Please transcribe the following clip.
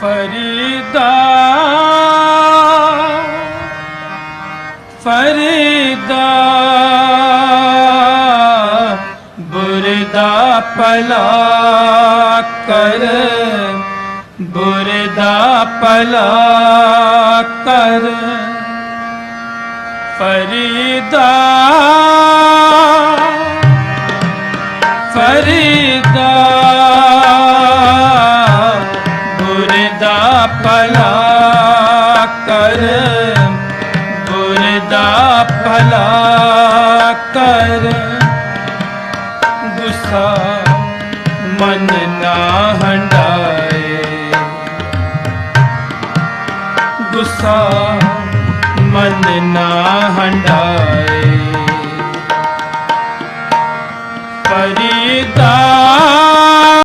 ਫਰੀਦਾ ਫਰੀਦਾ। ਬੁਰਦਾ ਪਲਾ ਕਰ ਬੁਰਦਾ ਪਲਾ ਕਰ। ਫਰੀਦਾ ਫਰੀਦਾ। ਦਾ ਭਲਾ ਕਰ, ਗੁਰ ਪਲਾ ਕਰ। ਗੁੱਸਾ ਮਨ ਨਾ ਹੰਡਾਏ। ਗੁਸਾ ਮਨ ਨਾ ਹੰਡਾਏ। ਪਰਿਦਾ